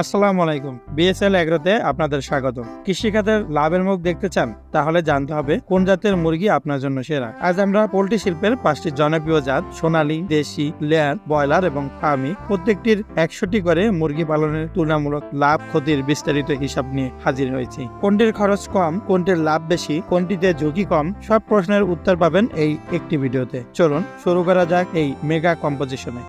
আসসালামু আলাইকুম। বিএসএল এগ্রোতে আপনাদের স্বাগত কৃষি কৃষিখাতের লাভের মুখ দেখতে চান? তাহলে জানতে হবে কোন জাতের মুরগি আপনার জন্য সেরা। আজ আমরা পোল্ট্রি শিল্পের পাঁচটি জনপ্রিয় জাত, সোনালী, দেশি, লেয়ার, ব্রয়লার এবং ফার্মি, প্রত্যেকটির একশোটি করে মুরগি পালনের তুলনামূলক লাভ ক্ষতির বিস্তারিত হিসাব নিয়ে হাজির হয়েছি। কোনটির খরচ কম, কোনটির লাভ বেশি, কোনটিতে ঝুঁকি কম, সব প্রশ্নের উত্তর পাবেন এই একটি ভিডিওতে। চলুন, শুরু করা যাক এই মেগা কম্পোজিশনে।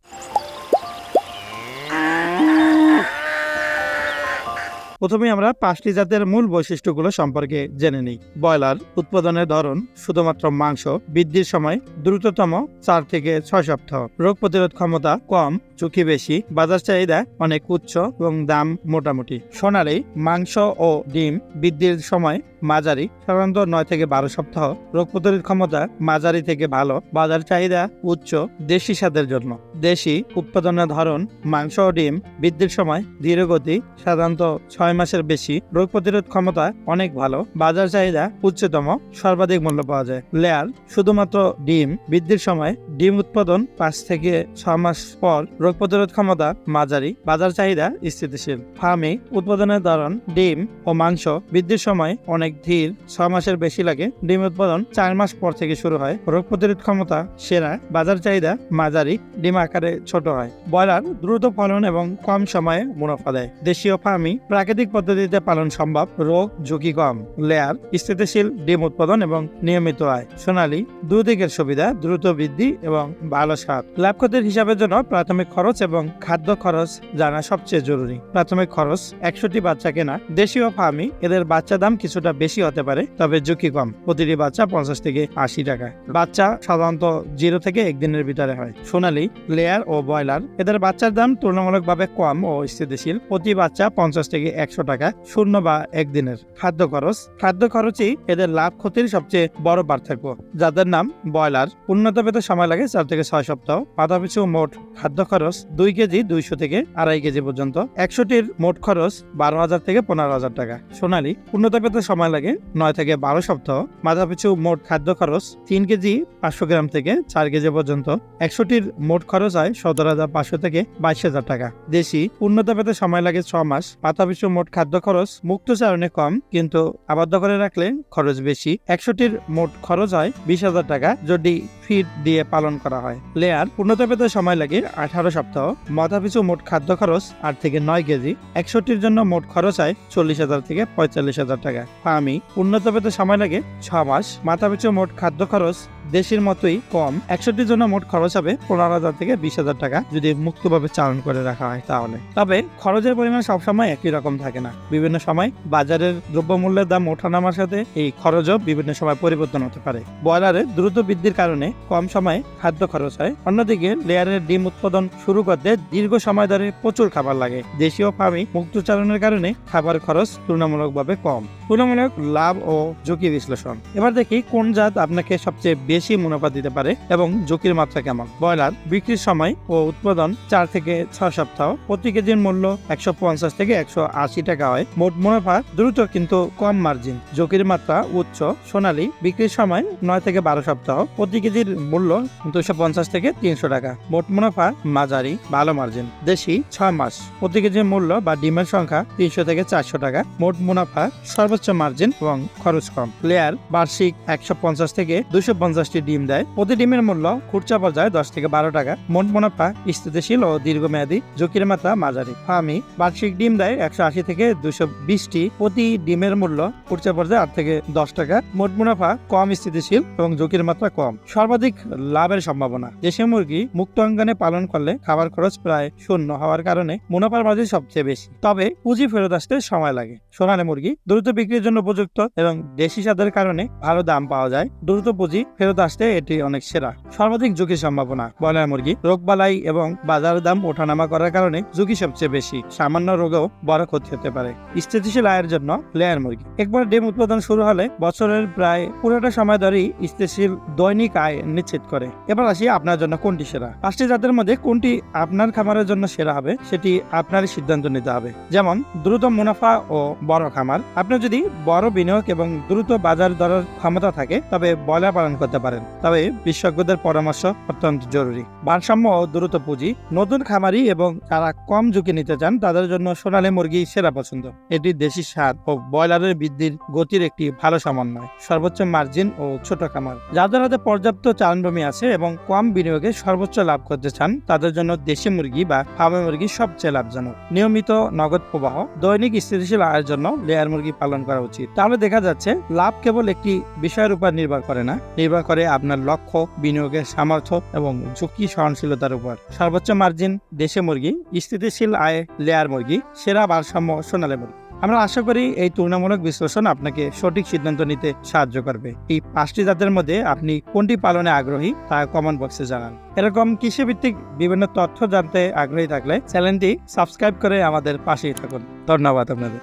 প্রথমে আমরা পাঁচটি জাতের মূল বৈশিষ্ট্যগুলো সম্পর্কে জেনে নিই। ব্রয়লার উৎপাদনের ধরন শুধুমাত্র মাংস বৃদ্ধির সময় দ্রুততম চার থেকে ছয় সপ্তাহ। রোগ প্রতিরোধ ক্ষমতা কম, ঝুঁকি বেশি, বাজার চাহিদা অনেক উচ্চ এবং দাম মোটামুটি। সোনালি মাংস ও ডিম বৃদ্ধির সময় মাঝারি, সাধারণত নয় থেকে বারো সপ্তাহ। রোগ প্রতিরোধ ক্ষমতা মাঝারি থেকে ভালো, বাজার চাহিদা উচ্চ, দেশি স্বাদের জন্য। দেশি উৎপাদনের ধরন, মাংস ও ডিম বৃদ্ধির সময় ধীরগতি, সাধারণত ছয় মাসের বেশি। রোগ প্রতিরোধ ক্ষমতা অনেক ভালো, বাজার চাহিদা উচ্চতম, সর্বাধিক মূল্য পাওয়া যায়। লেয়ার শুধুমাত্র ডিম বৃদ্ধির সময় ডিম উৎপাদন পাঁচ থেকে ছ মাস পর। রোগ প্রতিরোধ ক্ষমতা মাঝারি, বাজার চাহিদা স্থিতিশীল। ফার্মে, উৎপাদনের ধরন ডিম ও মাংস বৃদ্ধির সময় অনেক ধীর ছ মাসের বেশি লাগে, ডিম উৎপাদন চার মাস পর থেকে শুরু হয়। রোগ প্রতিরোধ ক্ষমতা সেরা, বাজার চাহিদা মাঝারি, ডিম আকারে ছোট হয়। ব্রয়লার দ্রুত ফলন এবং কম সময়ে মুনাফা দেয়। দেশীয় ফার্মি প্রাকৃতিক পদ্ধতিতে পালন সম্ভব, রোগ, ঝুঁকি কম। লেয়ার, স্থিতিশীল ডিম উৎপাদন এবং নিয়মিত আয়। সোনালী, দুদিকের সুবিধা, দ্রুত বৃদ্ধি এবং ভালো স্বাদ। লাভ ক্ষতির হিসাবের জন্য প্রাথমিক খরচ এবং খাদ্য খরচ জানা সবচেয়ে জরুরি। প্রাথমিক খরচ একশোটি বাচ্চা কেনা। দেশীয় ফার্মি এদের বাচ্চা দাম কিছুটা বেশি হতে পারে, তবে ঝুঁকি কম। প্রতিটি বাচ্চা পঞ্চাশ থেকে আশি টাকা। বাচ্চা সাধারণত জিরো থেকে একদিনের ভিতরে হয়। সোনালী লেয়ার ও ব্রয়লার, এদের বাচ্চার দাম তুলনামূলকভাবে কম ও স্থিতিশীল। প্রতি বাচ্চা পঞ্চাশ থেকে একশো টাকা, শূন্য বা একদিনের। খাদ্য খরচ। খাদ্য খরচই এদের লাভ ক্ষতির সবচেয়ে বড় পার্থক্য। যাদের নাম ব্রয়লার। উন্নত পেতে সময় লাগে চার থেকে ছয় সপ্তাহ। মাথা পিছু মোট খাদ্য খরচ দুই কেজি দুইশো থেকে আড়াই কেজি পর্যন্ত। একশোটির মোট খরচ বারো হাজার থেকে পনেরো হাজার টাকা। সোনালি, উন্নত পেতে সময় লাগে, নয় থেকে বারো সপ্তাহ। মাথা পিছু মোট খাদ্য খরচ তিন কেজি পাঁচশো গ্রাম থেকে চার কেজি পর্যন্ত। একশোটির মোট খরচ হয় সতেরো হাজার পাঁচশো থেকে বাইশ হাজার টাকা। দেশি উন্নত পেতে সময় লাগে ছ মাস। মাথা পিছু মোট খাদ্য খরচ মুক্ত চারণে কম, কিন্তু আবদ্ধ করে রাখলে খরচ বেশি। একশোটির মোট খরচ হয় বিশ হাজার টাকা যদি ফিড দিয়ে পালন করা হয়। লেয়ার, উন্নত পেতে সময় লাগে আঠারো সপ্তাহ। মাথা পিছু মোট খাদ্য খরচ আট থেকে নয় কেজি। একশোটির জন্য মোট খরচ হয় চল্লিশ হাজার থেকে পঁয়তাল্লিশ হাজার টাকা। ফার্মি উন্নত পেতে সময় লাগে ছ মাস। মাথা পিছু মোট খাদ্য খরচ দেশের মতোই কম। একশোটির জন্য মোট খরচ হবে পনেরো হাজার থেকে বিশ হাজার টাকা যদি মুক্তভাবে চালন করে রাখা হয় তাহলে। তবে খরচের পরিমাণ সবসময় একই রকম থাকে না। বিভিন্ন সময় বাজারের দ্রব্যমূল্যের দাম ওঠানামার সাথে এই খরচও বিভিন্ন সময় পরিবর্তন হতে পারে। ব্রয়লারের দ্রুত বৃদ্ধির কারণে কম সময়ে খাদ্য খরচ হয়। অন্যদিকে লেয়ারের ডিম উৎপাদন শুরু করতে দীর্ঘ সময় ধরে প্রচুর খাবার লাগে। দেশীয় ফার্মে মুক্ত চালনের কারণে খাবার খরচ তুলনামূলকভাবে কম। তুলনামূলক লাভ ও ঝুঁকি বিশ্লেষণ। এবার দেখি কোন জাত আপনাকে সবচেয়ে বেশি মুনাফা দিতে পারে এবং ঝুঁকির মাত্রা কেমন? ব্রয়লার বিক্রির সময় ও উৎপাদন চার থেকে ছয় সপ্তাহ। প্রতি কেজির মূল্য একশো পঞ্চাশ থেকে একশো আশি টাকা হয়। মোট মুনাফা দ্রুত কিন্তু কম মার্জিন। ঝুঁকির মাত্রা উচ্চ। সোনালী বিক্রির সময় নয় থেকে বারো সপ্তাহ। প্রতি কেজির মূল্য দুশো পঞ্চাশ থেকে তিনশো টাকা। মোট মুনাফা মাঝারি, ভালো মার্জিন। দেশি ছয় মাস। প্রতি কেজির মূল্য বা ডিমের সংখ্যা তিনশো থেকে চারশো টাকা। মোট মুনাফা সর্বোচ্চ মার্জিন এবং খরচ কম। লেয়ার বার্ষিক একশো পঞ্চাশ থেকে দুশো পঞ্চাশটি ডিম দেয়। প্রতি ডিমের মূল্য খুচরা পর্যায়ে দশ থেকে বারো টাকা। মোট মুনাফা স্থিতিশীল ও দীর্ঘমেয়াদী। ঝুঁকির মাত্রা মাঝারি। ফার্মি বার্ষিক ডিম দেয় একশো আশি থেকে দুশো বিশটি। প্রতি ডিমের মূল্য খুচরা পর্যায়ে আট থেকে দশ টাকা। মোট মুনাফা কম স্থিতিশীল এবং ঝুঁকির মাত্রা কম। সর্বাধিক লাভের সম্ভাবনা। দেশীয় মুরগি মুক্ত অঙ্গনে পালন করলে খাবার খরচ প্রায় শূন্য হওয়ার কারণে মুনাফার মাঝে সবচেয়ে বেশি। তবে পুঁজি ফেরত আসতে সময় লাগে। সোনালী মুরগি দ্রুত বিক্রির জন্য উপযুক্ত এবং দেশি স্বাদের কারণে ভালো দাম পাওয়া যায়। দ্রুত পুঁজি ফেরত আসতে এটি অনেক সেরা। সর্বাধিক ঝুঁকি সম্ভাবনা, ব্রয়লার মুরগি, রোগবালাই এবং বাজার দাম ওঠানামা করার কারণে ঝুঁকি সবচেয়ে বেশি। সামান্য রোগেও বড় ক্ষতি হতে পারে। স্থিতিশীল আয়ের জন্য লেয়ার মুরগি। একবার ডিম উৎপাদন শুরু হলে বছরের প্রায় পুরোটা সময় ধরেই স্থিতিশীল দৈনিক আয় নিশ্চিত করে। এবার আসি আপনার জন্য কোনটি সেরা? পাঁচটি জাতের মধ্যে কোনটি আপনার খামারের জন্য সেরা হবে, সেটি আপনারই সিদ্ধান্ত নিতে হবে। যেমন, দ্রুত মুনাফা ও বড় খামার। আপনি যদি বড় বিনিয়োগ এবং দ্রুত বাজার দরের ক্ষমতা থাকে, তবে ব্রয়লার পালন করতে পারেন পারেন। তবে বিশেষজ্ঞদের পরামর্শ অত্যন্ত জরুরি। ভারসাম্য ও দ্রুত পুঁজি, নতুন খামারি এবং যারা কম ঝুঁকি নিতে চান, তাদের জন্য সোনালী মুরগি সেরা পছন্দ। এটি দেশি স্বাদ ও ব্রয়লারের বৃদ্ধির গতির একটি ভালো সমন্বয়, সর্বোচ্চ মার্জিন ও ছোট খামার। যাদের হাতে পর্যাপ্ত চারণভূমি আছে এবং কম বিনিয়োগে সর্বোচ্চ লাভ করতে চান, তাদের জন্য দেশি মুরগি বা ফার্মে মুরগি সবচেয়ে লাভজনক। নিয়মিত নগদ প্রবাহ, দৈনিক স্থিতিশীল আয়ের জন্য লেয়ার মুরগি পালন করা উচিত। তাহলে দেখা যাচ্ছে, লাভ কেবল একটি বিষয়ের উপর নির্ভর করে না, নির্ভর করে আপনার লক্ষ্য, বিনিয়োগের সামর্থ্য এবং ঝুঁকি সহনশীলতার উপর। সর্বোচ্চ মার্জিন দেশে মুরগি, স্থিতিশীল আয়, লেয়ার মুরগি, সেরা ভারসাম্য, সোনালী মুরগি। আমরা আশা করি এই তুলনামূলক বিশ্লেষণ আপনাকে সঠিক সিদ্ধান্ত নিতে সাহায্য করবে। এই পাঁচটি জাতের মধ্যে আপনি কোনটি পালনে আগ্রহী তা কমেন্ট বক্সে জানান। এরকম কৃষিভিত্তিক বিভিন্ন তথ্য জানতে আগ্রহী থাকলে চ্যানেলটি সাবস্ক্রাইব করে আমাদের পাশেই থাকুন। ধন্যবাদ আপনাদের।